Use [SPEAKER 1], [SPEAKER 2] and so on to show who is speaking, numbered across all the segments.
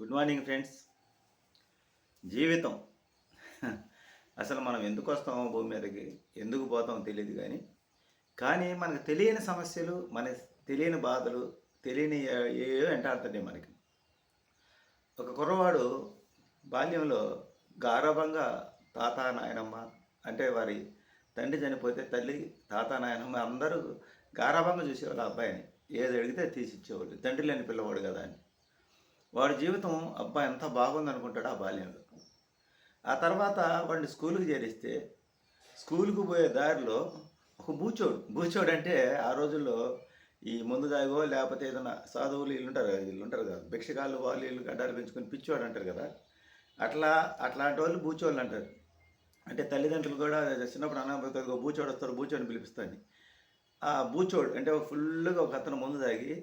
[SPEAKER 1] Good morning friends. జీవితం. అసలు మనం ఎందుకు వస్తామో భూమి మీదకి ఎందుకు పోతామో తెలియదు కానీ కానీ మనకు తెలియని సమస్యలు మన తెలియని బాధలు తెలియని ఏవో వెంటాడుతున్నాయి మనకి. ఒక కుర్రవాడు బాల్యంలో గారభంగా తాత నాయనమ్మ అంటే వారి తండ్రి చనిపోతే తల్లి తాత నాయనమ్మ అందరూ గారాభంగా చూసేవాళ్ళు అబ్బాయిని. ఏది అడిగితే తీసిచ్చేవాళ్ళు తండ్రి లేని పిల్లవాడు కదా అని. వాడి జీవితం అబ్బా ఎంత బాగుంది అనుకుంటాడు ఆ బాల్యంలో. ఆ తర్వాత వాడిని స్కూల్కి చేరిస్తే స్కూల్కి పోయే దారిలో ఒక బూచోడు బూచోడు అంటే ఆ రోజుల్లో ఈ ముందు దాగో లేకపోతే ఏదైనా సాధువులు వీళ్ళు ఉంటారు కదా వీళ్ళు ఉంటారు కదా భిక్షకాలు వాళ్ళు వీళ్ళు గడ్డాలు పెంచుకొని పిచ్చివాడు అంటారు కదా అట్లా అట్లాంటి వాళ్ళు బూచోళ్ళు అంటారు. అంటే తల్లిదండ్రులు కూడా చిన్నప్పుడు అన్నప్పుడు బూచోడు వస్తారు బూచోడిని పిలిపిస్తాను ఆ బూచోడు అంటే ఫుల్గా ఒక అతను ముందు తాగి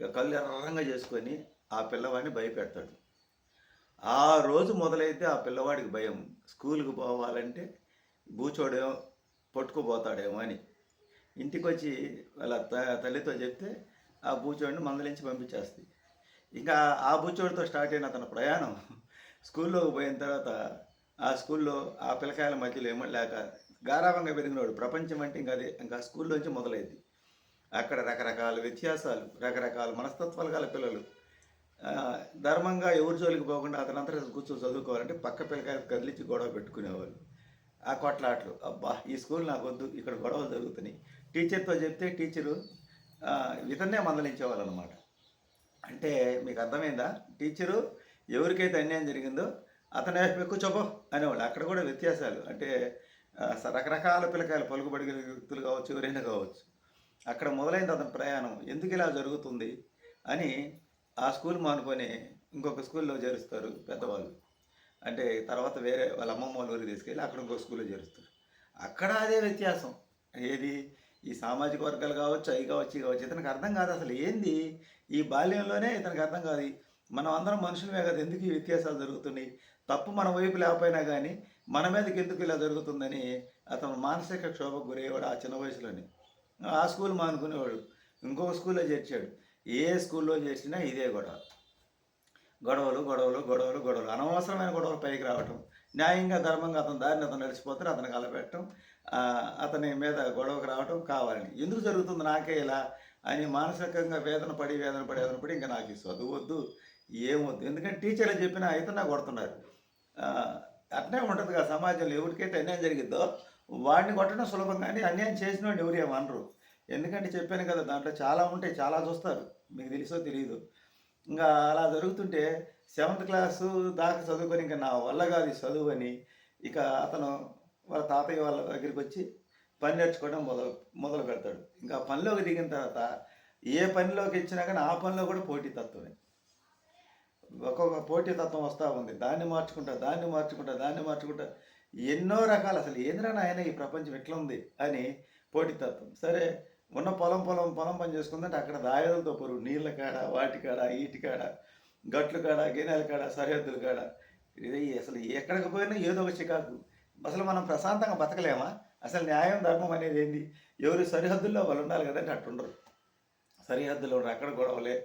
[SPEAKER 1] కళ్ళు ఎర్రంగా చేసుకొని ఆ పిల్లవాడిని భయపెడతాడు. ఆ రోజు మొదలైతే ఆ పిల్లవాడికి భయం. స్కూల్కి పోవాలంటే బూచోడేమో పట్టుకుపోతాడేమో అని. ఇంటికి వచ్చి వాళ్ళ త- తల్లితో చెప్తే ఆ బూచోడిని మందలించి పంపించేస్తుంది ఇంకా ఆ బూచోడితో స్టార్ట్ అయిన అతని ప్రయాణం స్కూల్లోకి పోయిన తర్వాత ఆ స్కూల్లో ఆ పిల్లకాయల మధ్యలో ఏమో లేక గారాభంగా పెరిగినవాడు ప్రపంచం అంటే ఇంకా అదే ఇంకా స్కూల్లోంచి మొదలైంది అక్కడ రకరకాల వ్యత్యాసాలు రకరకాల మనస్తత్వాలు గల పిల్లలు. ధర్మంగా ఎవరి జోలికి పోకుండా అతనంతా కూర్చొని చదువుకోవాలంటే పక్క పిల్లకాయలు కదిలించి గొడవ పెట్టుకునేవాళ్ళు. ఆ కొట్లాట్లు అబ్బా ఈ స్కూల్ నాకు వద్దు ఇక్కడ గొడవలు జరుగుతున్నాయి. టీచర్తో చెప్తే టీచరు ఇతన్నే మందలించేవాళ్ళు అనమాట అంటే మీకు అర్థమైందా? టీచరు ఎవరికైతే అన్యాయం జరిగిందో అతను ఎక్కువ కూర్చోపో అనేవాళ్ళు. అక్కడ కూడా వ్యత్యాసాలు. అంటే రకరకాల పిల్లకాయలు పలుకుబడి వ్యక్తులు కావచ్చు ఎవరైనా కావచ్చు. అక్కడ మొదలైంది అతని ప్రయాణం. ఎందుకు ఇలా జరుగుతుంది అని ఆ స్కూల్ మానుకొని ఇంకొక స్కూల్లో చేరుస్తారు పెద్దవాళ్ళు. అంటే తర్వాత వేరే వాళ్ళ అమ్మమ్మ వాళ్ళ ఊరికి తీసుకెళ్ళి అక్కడ ఇంకొక స్కూల్లో చేరుస్తారు. అక్కడ అదే వ్యత్యాసం. ఏది? ఈ సామాజిక వర్గాలు కావచ్చు అవి కావచ్చు ఇవి కావచ్చు ఇతనికి అర్థం కాదు అసలు ఏంది? ఈ బాల్యంలోనే ఇతనికి అర్థం కాదు. మనం అందరం మనుషులమే కదా ఎందుకు ఈ వ్యత్యాసాలు జరుగుతున్నాయి? తప్పు మన వైపు లేకపోయినా కానీ మన మీదకి ఎందుకు ఇలా జరుగుతుందని అతను మానసిక క్షోభకు గురయ్యేవాడు ఆ చిన్న వయసులోనే. ఆ స్కూల్ మానుకునేవాడు. ఇంకొక స్కూల్లో చేర్చాడు. ఏ స్కూల్లో చేసినా ఇదే గొడవ. గొడవలు గొడవలు గొడవలు గొడవలు. అనవసరమైన గొడవలు పైకి రావటం. న్యాయంగా ధర్మంగా అతని దారిని అతను నడిచిపోతారు అతను కలపెట్టడం అతని మీద గొడవకు రావటం కావాలని. ఎందుకు జరుగుతుంది నాకే ఇలా? అని మానసికంగా వేదన పడి వేదన పడి వేదన పడి ఇంకా నాకు చదువు వద్దు ఏమొద్దు ఎందుకంటే టీచర్లు చెప్పినా అయితే నాకు కొడుతున్నారు అట్నే ఉంటుంది కదా సమాజంలో. ఎవరికైతే అన్యాయం జరిగిద్దో వాడిని కొట్టడం సులభం కానీ అన్యాయం చేసిన వాడిని ఎవరు ఏమనరు ఎందుకంటే చెప్పాను కదా దాంట్లో చాలా ఉంటాయి చాలా చూస్తారు. మీకు తెలుసో తెలియదు ఇంకా అలా జరుగుతుంటే సెవెంత్ క్లాసు దాకా చదువుకొని ఇంకా నా వల్ల కాదు చదువు అని ఇక అతను వాళ్ళ తాతయ్య వాళ్ళ దగ్గరికి వచ్చి పని నేర్చుకోవడం మొదలు మొదలు పెడతాడు. ఇంకా పనిలోకి దిగిన తర్వాత ఏ పనిలోకి ఇచ్చినా కానీ ఆ పనిలో కూడా పోటీతత్వమే. ఒక్కొక్క పోటీతత్వం వస్తూ ఉంది. దాన్ని మార్చుకుంటా దాన్ని మార్చుకుంటా దాన్ని మార్చుకుంటా. ఎన్నో రకాలు అసలు ఏంద్రా నాయన ఈ ప్రపంచం ఎట్లా ఉంది అని పోటీతత్వం. సరే ఉన్న పొలం పొలం పొలం పని చేసుకుందంటే అక్కడ దాయలతో పొరు. నీళ్ళ కాడ వాటి కాడ ఈటి కాడ గట్లు కాడ గిన్నెల కాడ సరిహద్దుల కాడ. ఇది అసలు ఎక్కడికి పోయినా ఏదో ఒక చికాకు. అసలు మనం ప్రశాంతంగా బతకలేమా? అసలు న్యాయం ధర్మం అనేది ఏంది? ఎవరి సరిహద్దుల్లో వాళ్ళు ఉండాలి కదంటే అట్టుండరు. సరిహద్దులో ఉండరు అక్కడ గొడవలే.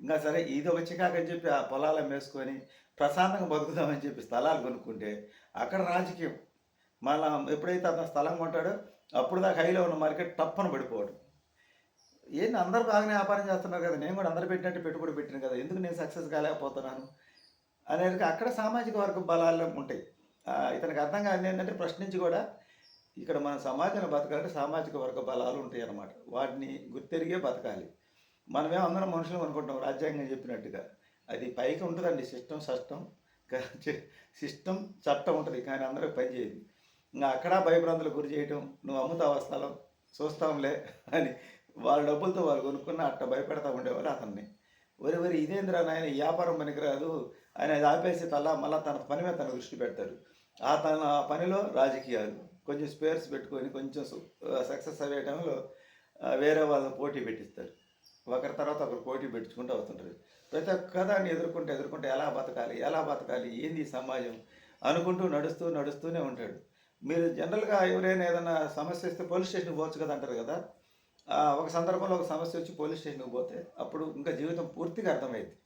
[SPEAKER 1] ఇంకా సరే ఇది ఒక చికాకు అని చెప్పి ఆ పొలాలు వేసుకొని ప్రశాంతంగా బతుకుదామని చెప్పి స్థలాలు కొనుక్కుంటే అక్కడ రాజకీయం. మళ్ళా ఎప్పుడైతే అతను స్థలం కొంటాడో అప్పుడు దాకా హైలో ఉన్న మార్కెట్ టప్పన పడిపోవడం ఏంది అందరు బాగానే వ్యాపారం చేస్తున్నారు కదా నేను కూడా అందరు పెట్టినట్టు పెట్టుబడి పెట్టాను కదా ఎందుకు నేను సక్సెస్ కాలేకపోతున్నాను? అనేది అక్కడ సామాజిక వర్గ బలాలు ఉంటాయి. ఇతనికి అర్థం కాదు ఏంటంటే ప్రశ్నించి కూడా ఇక్కడ మన సమాజంలో బతకాలంటే సామాజిక వర్గ బలాలు ఉంటాయి అన్నమాట. వాటిని గుర్తెరిగే బతకాలి. మనమే అందరం మనుషులు అనుకుంటాం రాజ్యాంగం చెప్పినట్టుగా. అది పైకి ఉంటుందండి సిస్టమ్ సష్టం. సిస్టమ్ చట్టం ఉంటుంది కానీ అందరికి పనిచేయదు ఇంకా అక్కడ భయభ్రాంతులకు గురి చేయటం నువ్వు అమ్ముతావు స్థలం? చూస్తాంలే అని వాళ్ళ డబ్బులతో వాళ్ళు కొనుక్కున్న అట్ట భయపెడతా ఉండేవాళ్ళు అతన్ని. వరి వరి ఇదేంద్రా నాయన వ్యాపారం పనికిరాదు. ఆయన అది ఆపేసి తలా మళ్ళీ తన పని మీద తన దృష్టి పెడతారు. ఆ తన ఆ పనిలో రాజకీయాలు. కొంచెం స్పేర్స్ పెట్టుకొని కొంచెం సక్సెస్ అయ్యే టైంలో వేరే వాళ్ళని పోటీ పెట్టిస్తారు. ఒకరి తర్వాత ఒకరు పోటీ పెట్టుకుంటూ అవుతుంటారు ప్రతి ఒక్క దాన్ని ఎదుర్కొంటే ఎదుర్కొంటే ఎలా బతకాలి ఎలా బతకాలి ఏంది సమాజం అనుకుంటూ నడుస్తూ నడుస్తూనే ఉంటాడు. మీరు జనరల్గా ఎవరైనా ఏదైనా సమస్య ఇస్తే పోలీస్ స్టేషన్ పోవచ్చు కదా అంటారు కదా? ఒక సందర్భంలో ఒక సమస్య వచ్చి పోలీస్ స్టేషన్కి పోతే అప్పుడు ఇంకా జీవితం పూర్తిగా అర్థమైంది.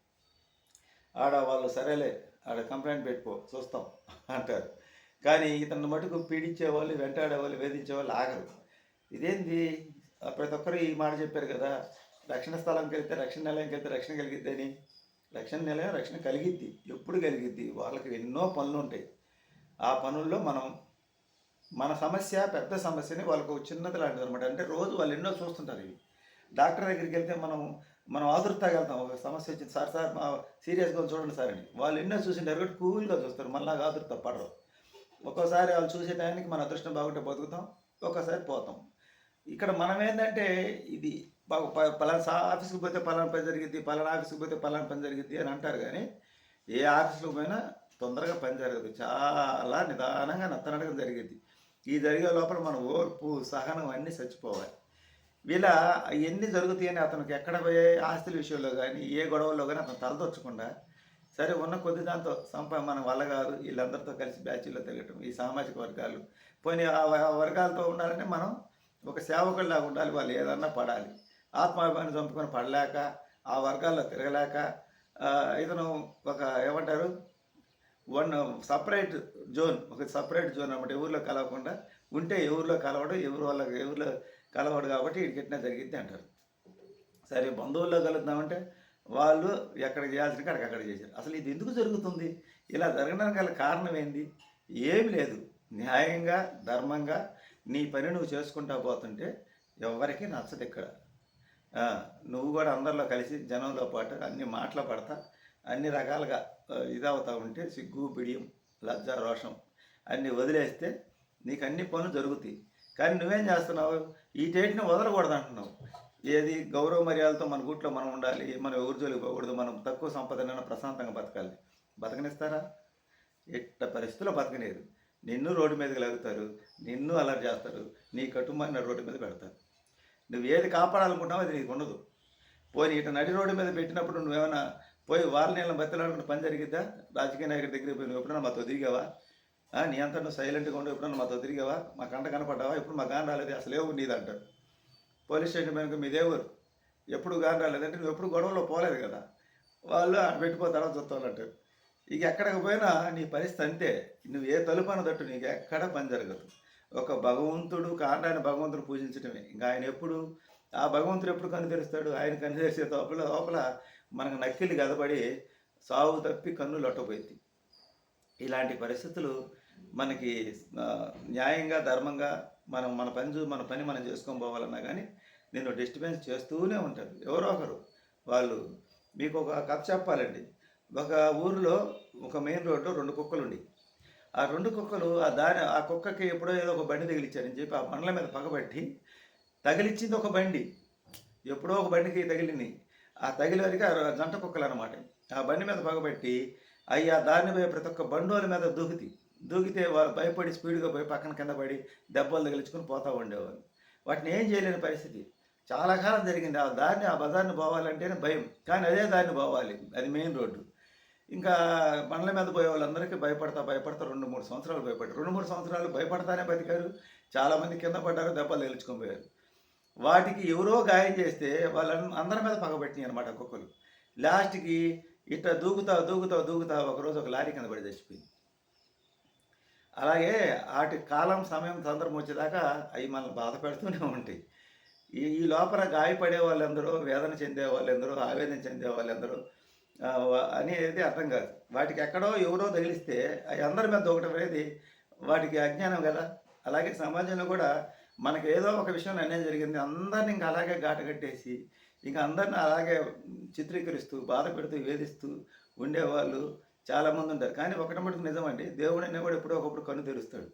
[SPEAKER 1] ఆడ వాళ్ళు సరేలే ఆడ కంప్లైంట్ పెట్టుకో చూస్తాం అంటారు. కానీ ఇతను మటుకు పీడించే వాళ్ళు వెంటాడే వాళ్ళు వేధించే వాళ్ళు ఆగరు. ఇదేంది? ప్రతి ఒక్కరు ఈ మాట చెప్పారు కదా రక్షణ స్థలంకి వెళ్తే రక్షణ నిలయంకి వెళ్తే రక్షణ కలిగిద్ది అని. రక్షణ నిలయం రక్షణ కలిగిద్ది ఎప్పుడు కలిగిద్ది? వాళ్ళకి ఎన్నో పనులు ఉంటాయి. ఆ పనుల్లో మనం మన సమస్య పెద్ద సమస్యని వాళ్ళకు చిన్నది లాంటిది అనమాట అంటే రోజు వాళ్ళు ఎన్నో చూస్తుంటారు ఇవి. డాక్టర్ దగ్గరికి వెళ్తే మనం మనం ఆదుర్తాగా వెళ్తాం. ఒక సమస్య వచ్చింది సార్ సార్ మా సీరియస్గా చూడండి సార్ అని. వాళ్ళు ఎన్నో చూసింటారు కాబట్టి కూల్గా చూస్తారు. మళ్ళీ ఆదుర్త పడరు. ఒక్కోసారి వాళ్ళు చూసే టైంకి మన అదృష్టం బాగుంటే బతుకుతాం ఒక్కోసారి పోతాం. ఇక్కడ మనం ఏంటంటే ఇది బాగు పలానా ఆఫీస్కి పోతే పలానా పని జరిగింది పలానా ఆఫీస్కి పోతే పలానా పని జరిగింది అని అంటారు కానీ ఏ ఆఫీస్లో పోయినా తొందరగా పని జరగదు. చాలా నిదానంగా నత్తనడకం జరిగింది ఈ జరిగే లోపల మన ఓర్పు సహనం అన్నీ చచ్చిపోవాలి. వీళ్ళ ఎన్ని జరుగుతాయని అతనికి ఎక్కడ పోయే ఆస్తుల విషయంలో కానీ ఏ గొడవల్లో కానీ అతను తలదొచ్చకుండా సరే ఉన్న కొద్ది దాంతో సంపా మన వల్ల కాదు వీళ్ళందరితో కలిసి బ్యాచ్లో తిరగటం ఈ సామాజిక వర్గాలు. పోనీ ఆ వర్గాలతో ఉండాలంటే మనం ఒక సేవకుల్లాగా ఉండాలి వాళ్ళు ఏదన్నా పడాలి. ఆత్మాభిమానం చంపుకొని పడలేక ఆ వర్గాల్లో తిరగలేక ఇతను ఒక ఏమంటారు? వన్ సపరేట్ జోన్ ఒక సపరేట్ జోన్ అనమాట ఎవరిలో కలవకుండా ఉంటే ఎవరిలో కలవడం ఎవరి వల్ల ఎవరిలో కలవడు కాబట్టి వీడికి జరిగింది అంటారు. సరే బంధువుల్లో కలుద్దామంటే వాళ్ళు ఎక్కడ చేయాల్సిన కాడికి అక్కడ చేశారు. అసలు ఇది ఎందుకు జరుగుతుంది? ఇలా జరగడానికి గల కారణం ఏంది? ఏమి లేదు. న్యాయంగా ధర్మంగా నీ పని నువ్వు చేసుకుంటా పోతుంటే ఎవరికి నచ్చదు ఇక్కడ. నువ్వు కూడా అందరిలో కలిసి జనంలో పాటు అన్ని మాటలు పడతా అన్ని రకాలుగా ఇదవుతా ఉంటే సిగ్గు బిడియం లజ్జ రోషం అన్నీ వదిలేస్తే నీకు అన్ని పనులు జరుగుతాయి. కానీ నువ్వేం చేస్తున్నావు? ఈ టేటిని వదలకూడదు అంటున్నావు. ఏది? గౌరవ మర్యాదలతో మన గుట్లో మనం ఉండాలి. మనం ఎవరి జోలికి పోకూడదు. మనం తక్కువ సంపదనైనా ప్రశాంతంగా బతకాలి. బతకనిస్తారా? ఎట్ట పరిస్థితుల్లో బతకనేరు నిన్ను రోడ్డు మీదకి లాగుతారు. నిన్ను అలర్ట్ చేస్తారు. నీ కుటుంబాన్ని రోడ్డు మీద పెడతారు. నువ్వు ఏది కాపాడాలనుకుంటావో అది నీకు ఉండదు. పోనీ ఇటు నడి రోడ్డు మీద పెట్టినప్పుడు నువ్వేమైనా పోయి వారి నీళ్ళని బతిలాడుకుంటే పని జరిగిద్దా? రాజకీయ నాయకుడి దగ్గరికి పోయి ఎప్పుడన్నా ఎప్పుడైనా మాతో దిగావా ఆ, నీ అంతా నువ్వు సైలెంట్గా ఉండి ఎప్పుడన్నా మాతో తిరిగావా? మా కంట కనపడ్డావా? ఇప్పుడు మా గాని రాలేదు అసలు ఏవు నీది అంటారు పోలీస్ స్టేషన్ వెనుక మీదే ఊరు ఎప్పుడు గాని రాలేదంటే నువ్వు ఎప్పుడు గొడవలో పోలేదు కదా? వాళ్ళు అటు పెట్టిపో చూస్తానంటారు ఇక ఎక్కడికి పోయినా నీ పరిస్థితి అంతే నువ్వు ఏ తలుపు అనదట్టు నీకు ఎక్కడ పని జరగదు. ఒక భగవంతుడు కాండాన్ని భగవంతుడు పూజించడమే ఇంకా ఆయన ఎప్పుడు ఆ భగవంతుడు ఎప్పుడు కన్ను ఆయన కన్ను లోపల లోపల మనకు నక్కిళ్ళు గదపడి సాగు తప్పి కన్ను లొట్టపోయింది ఇలాంటి పరిస్థితులు మనకి న్యాయంగా ధర్మంగా మనం మన పని చూ- మన పని మనం చేసుకొని పోవాలన్నా కానీ నేను డిస్టర్బెన్స్ చేస్తూనే ఉంటారు. ఎవరో ఒకరు. వాళ్ళు మీకు ఒక కథ చెప్పాలండి. ఒక ఊరిలో ఒక మెయిన్ రోడ్డు రెండు కుక్కలు ఉండి ఆ రెండు కుక్కలు ఆ దాని ఆ కుక్కకి ఎప్పుడో ఏదో ఒక బండి తగిలిచ్చారని చెప్పి ఆ బండ్ల మీద పగబట్టి తగిలిచ్చింది ఒక బండి. ఎప్పుడో ఒక బండికి తగిలింది. ఆ తగిలి ఆ జంట కుక్కలు అనమాట ఆ బండి మీద పగబెట్టి అవి ఆ దారిని పోయే ప్రతి ఒక్క బండోల మీద దూకితి. దూకితే వాళ్ళు భయపడి స్పీడ్గా పోయి పక్కన కింద పడి దెబ్బలు తగిలించుకుని పోతూ ఉండేవాళ్ళు వాటిని ఏం చేయలేని పరిస్థితి. చాలా కాలం జరిగింది. ఆ దారిని ఆ బజార్ని పోవాలంటేనే భయం. కానీ అదే దారిని పోవాలి. అది మెయిన్ రోడ్డు. ఇంకా బండ్ల మీద పోయే వాళ్ళందరికీ భయపడతా భయపడతా రెండు మూడు సంవత్సరాలు భయపడ్డారు. రెండు మూడు సంవత్సరాలు భయపడతానే బతికారు. చాలామంది కింద పడ్డారు దెబ్బలు తగిలించుకొని పోయారు. వాటికి ఎవరో గాయం చేస్తే వాళ్ళ అందరి మీద పగబెట్టినాయి అనమాట కుక్కలు లాస్ట్కి ఇట్లా దూకుతా దూకుతా దూకుతా ఒకరోజు ఒక లారీ కింద పడి చచ్చిపోయింది. అలాగే వాటి కాలం సమయం సందర్భం వచ్చేదాకా అవి మనల్ని బాధ పెడుతూనే ఉంటాయి. ఈ ఈ లోపల గాయపడే వాళ్ళందరూ వేదన చెందే వాళ్ళందరూ ఆవేదన చెందే వాళ్ళందరూ అనేది అర్థం కాదు. వాటికి ఎక్కడో ఎవరో తగిలిస్తే అవి అందరి మీద దూకటం అనేది వాటికి అజ్ఞానం కదా. అలాగే సమాజంలో కూడా మనకి ఏదో ఒక విషయం అన్యాయం జరిగింది అందరిని ఇంకా అలాగే ఘాట కట్టేసి ఇంకా అందరిని అలాగే చిత్రీకరిస్తూ బాధ పెడుతూ వేధిస్తూ ఉండేవాళ్ళు చాలామంది ఉంటారు. కానీ ఒకటి మటుకు నిజమండి దేవుడైనా కూడా ఎప్పుడో ఒకప్పుడు కన్ను తెరుస్తాడు.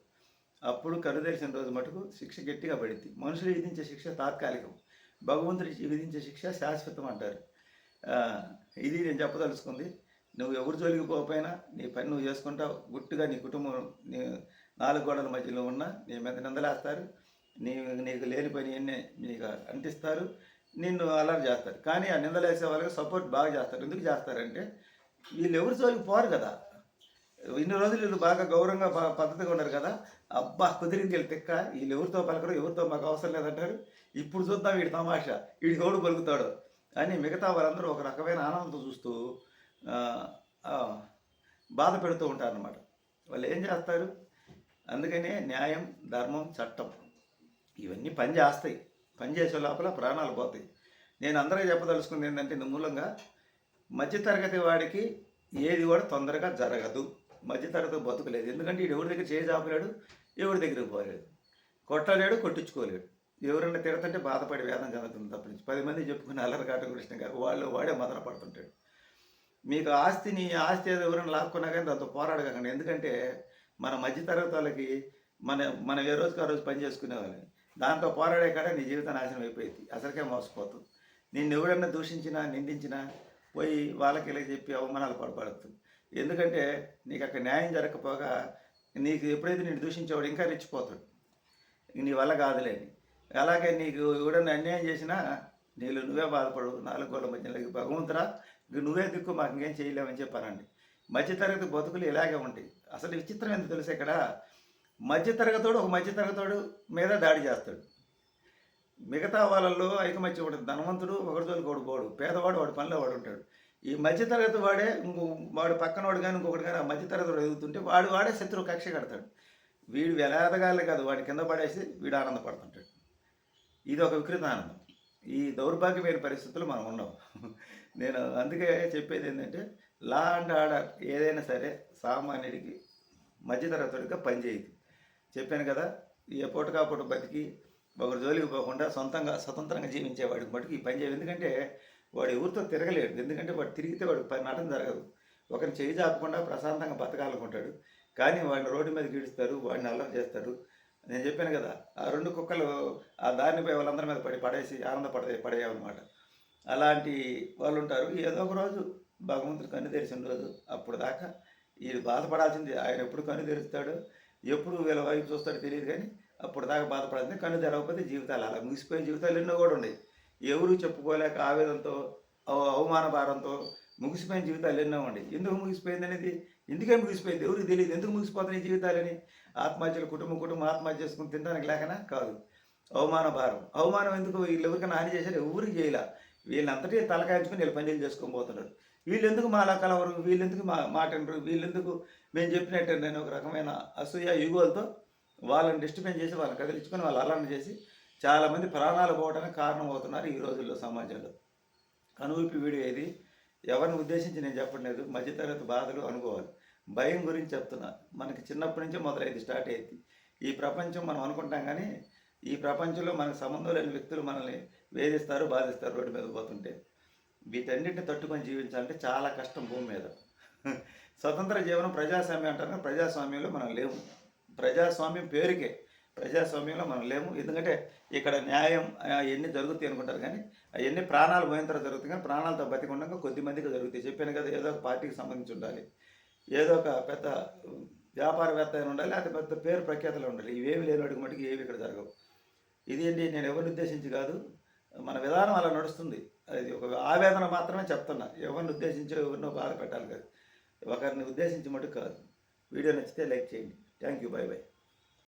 [SPEAKER 1] అప్పుడు కన్ను తెరిచిన రోజు మటుకు శిక్ష గట్టిగా పడింది. మనుషులు విధించే శిక్ష తాత్కాలికం భగవంతుడి విధించే శిక్ష శాశ్వతం అంటారు. ఇది నేను చెప్పదలుచుకుంది. నువ్వు ఎవరు జోలికి పోకపోయినా నీ పని నువ్వు చేసుకుంటావు. గుట్టుగా నీ కుటుంబం నీ నాలుగు గోడల మధ్యలో ఉన్న నీ మీద నిందలేస్తారు. నీ నీకు లేని పని అన్నీ నీకు అంటిస్తారు నిన్ను అలర్ట్ చేస్తారు. కానీ ఆ నిందలేసే వాళ్ళకి సపోర్ట్ బాగా చేస్తారు. ఎందుకు చేస్తారంటే వీళ్ళు ఎవరి జోలికి పోరు కదా. ఇన్ని రోజులు వీళ్ళు బాగా గౌరవంగా బాగా పద్ధతిగా ఉన్నారు కదా. అబ్బా కుదిరింది వీళ్ళు తిక్క. వీళ్ళు ఎవరితో పలకరు ఎవరితో మాకు అవసరం లేదంటారు. ఇప్పుడు చూద్దాం వీడి తమాషా. వీడి గౌడు పలుకుతాడు? అని మిగతా వాళ్ళందరూ ఒక రకమైన ఆనందంతో చూస్తూ బాధ పెడుతూ ఉంటారన్నమాట. వాళ్ళు ఏం చేస్తారు? అందుకనే న్యాయం ధర్మం చట్టం. ఇవన్నీ పని చేస్తాయి. పని చేసే లోపల ప్రాణాలు పోతాయి. నేను అందరికీ చెప్పదలుచుకుంది ఏంటంటే మూలంగా మధ్యతరగతి వాడికి ఏది కూడా తొందరగా జరగదు. మధ్యతరగతి బతుకులేదు. ఎందుకంటే వీడు ఎవరి దగ్గర చేజాపలేడు ఎవరి దగ్గరికి పోలేడు. కొట్టలేడు కొట్టించుకోలేడు. ఎవరైనా తిడతంటే బాధపడి వేదన చెందుతుంది తప్పించి. పది మంది చెప్పుకుని అల్లరి కాటకృష్ణ గారు వాళ్ళు వాడే మదన పడుతుంటాడు. మీకు ఆస్తిని ఆస్తి ఏదో ఎవరైనా లాక్కున్నా కానీ దాంతో పోరాడకండి. ఎందుకంటే మన మధ్యతరగతి వాళ్ళకి మన మనం ఏ రోజుకి ఆ రోజు పని చేసుకునే వాళ్ళని దాంతో పోరాడే కాడ నీ జీవితం నాశనం అయిపోయింది. అసలుకే మోసపోతుంది నిన్ను ఎవడన్నా దూషించినా నిందించినా పోయి వాళ్ళకి ఇలా చెప్పి అవమానాలు పడబడద్దు ఎందుకంటే నీకు అక్కడ న్యాయం జరగకపోగా నీకు ఎప్పుడైతే నేను దూషించేవాడు ఇంకా రెచ్చిపోతాడు. నీ వల్ల కాదులేని అలాగే నీకు ఎవడన్నా అన్యాయం చేసినా నీళ్ళు నువ్వే బాధపడు నాలుగు గోళ్ళ మధ్యలో భగవంతురా నువ్వే దిక్కు మాకు ఇంకేం చేయలేమని చెప్పానండి. మధ్యతరగతి బతుకులు ఇలాగే ఉంటాయి అసలు విచిత్రం ఎంత తెలుసు ఇక్కడ? మధ్యతరగతోడు ఒక మధ్యతరగతోడు మీద దాడి చేస్తాడు. మిగతా వాళ్ళల్లో ఐకమత్యం ఉంటుంది. ధనవంతుడు ఒకటి ఒకడు పోడు. పేదవాడు వాడు పనిలో వాడు ఉంటాడు. ఈ మధ్యతరగతి వాడే ఇంకో వాడు పక్కనవాడు కానీ ఇంకొకటి కానీ ఆ మధ్యతరగతి ఎదుగుతుంటే వాడు వాడే శత్రువు కక్ష కడతాడు. వీడు వెలాదగాలి కాదు. వాడి కింద పడేసి వీడు ఆనందపడుతుంటాడు. ఇది ఒక వికృత ఆనందం. ఈ దౌర్భాగ్యమైన పరిస్థితులు మనం ఉన్నాం నేను అందుకే చెప్పేది ఏంటంటే లా అండ్ ఆర్డర్ ఏదైనా సరే సామాన్యుడికి మధ్యతరగతుడిగా పనిచేయదు చెప్పాను కదా ఏ పూటకా పూట బతికి ఒకరి జోలికి పోకుండా సొంతంగా స్వతంత్రంగా జీవించేవాడికి మటుకు ఈ పని చేయాలి. ఎందుకంటే వాడు ఎవరితో తిరగలేడు. ఎందుకంటే వాడు తిరిగితే వాడు పని నటన జరగదు. ఒకరిని చేయి చాపకుండా ప్రశాంతంగా బతకాలనుకుంటాడు. కానీ వాడిని రోడ్డు మీద గీడుస్తారు వాడిని అల్లరి చేస్తారు. నేను చెప్పాను కదా ఆ రెండు కుక్కలు ఆ దారినిపై వాళ్ళందరి మీద పడి పడేసి ఆనందపడే పడేయన్నమాట అలాంటి వాళ్ళు ఉంటారు ఏదో ఒక రోజు భగవంతుడు కన్ను తెరిచిన రోజు అప్పుడు దాకా వీడు బాధపడాల్సింది ఆయన ఎప్పుడు కన్ను తెరుస్తాడు? ఎప్పుడు వీళ్ళ వైపు చూస్తాడో తెలియదు కానీ అప్పుడు దాకా బాధపడాల్సింది కన్ను తెరవకపోతే జీవితాలు అలా ముగిసిపోయిన జీవితాలు ఎన్నో కూడా ఉన్నాయి. ఎవరు చెప్పుకోలేక ఆవేదంతో అవమాన భారంతో ముగిసిపోయిన జీవితాలు ఎన్నో ఉన్నాయి. ఎందుకు ముగిసిపోయింది అనేది? ఎందుకే ముగిసిపోయింది? ఎవరికి తెలియదు. ఎందుకు ముగిసిపోతున్నాయి జీవితాలని? ఆత్మహత్యలు కుటుంబం కుటుంబం ఆత్మహత్య చేసుకుని తినడానికి లేకనా? కాదు. అవమాన భారం. అవమానం ఎందుకు? వీళ్ళు ఎవరికైనా హాని చేశారు? ఎవరికి చేయలే. వీళ్ళంతటి తలకాయించుకుని వీళ్ళు పనులు చేసుకొని పోతున్నారు. వీళ్ళెందుకు మా అలా కలవరు? వీళ్ళెందుకు మా మాట వీళ్ళెందుకు మేము చెప్పినట్టు నేను ఒక రకమైన అసూయ యుగోలతో వాళ్ళని డిస్టర్బెన్స్ చేసి వాళ్ళని కదిలించుకొని వాళ్ళు అలర్న్ చేసి చాలామంది ప్రాణాలు పోవడానికి కారణం అవుతున్నారు ఈ రోజుల్లో సమాజంలో. కనువిప్పి వీడియో ఇది. ఎవరిని ఉద్దేశించి నేను చెప్పట్లేదు మధ్యతరగతి బాధలు అనుకోవాలి భయం గురించి చెప్తున్నా. మనకి చిన్నప్పటి నుంచే మొదలైంది స్టార్ట్ అయ్యింది. ఈ ప్రపంచం మనం అనుకుంటాం కానీ ఈ ప్రపంచంలో మనకు సంబంధం లేని వ్యక్తులు మనల్ని వేధిస్తారు బాధిస్తారు రోడ్డు మీద పోతుంటే. వీటన్నిటిని తట్టుకొని జీవించాలంటే చాలా కష్టం భూమి మీద. స్వతంత్ర జీవనం ప్రజాస్వామ్యం అంటారు కానీ ప్రజాస్వామ్యంలో మనం లేము. ప్రజాస్వామ్యం పేరుకే ప్రజాస్వామ్యంలో మనం లేము. ఎందుకంటే ఇక్కడ న్యాయం అవన్నీ జరుగుతాయి అనుకుంటారు కానీ అవన్నీ ప్రాణాలు పోయిన తర్వాత జరుగుతాయి కానీ ప్రాణాలతో బతికి ఉండగా కొద్ది మందికి జరుగుతాయి. చెప్పాను కదా ఏదో ఒక పార్టీకి సంబంధించి ఉండాలి. ఏదో ఒక పెద్ద వ్యాపారవేత్త అయిన ఉండాలి అది పెద్ద పేరు ప్రఖ్యాతలు ఉండాలి. ఇవేవి లేని వాడికి మటుకు ఏవి ఇక్కడ జరగవు. ఇది నేను ఎవరిని ఉద్దేశించి కాదు. మన విధానం అలా నడుస్తుంది. అది ఒక ఆవేదన మాత్రమే చెప్తున్నా. ఎవరిని ఉద్దేశించి ఎవరినో బాధ పెట్టాలి కాదు. ఒకరిని ఉద్దేశించి మటుకు కాదు. వీడియో నచ్చితే లైక్ చేయండి. Thank you. Bye bye.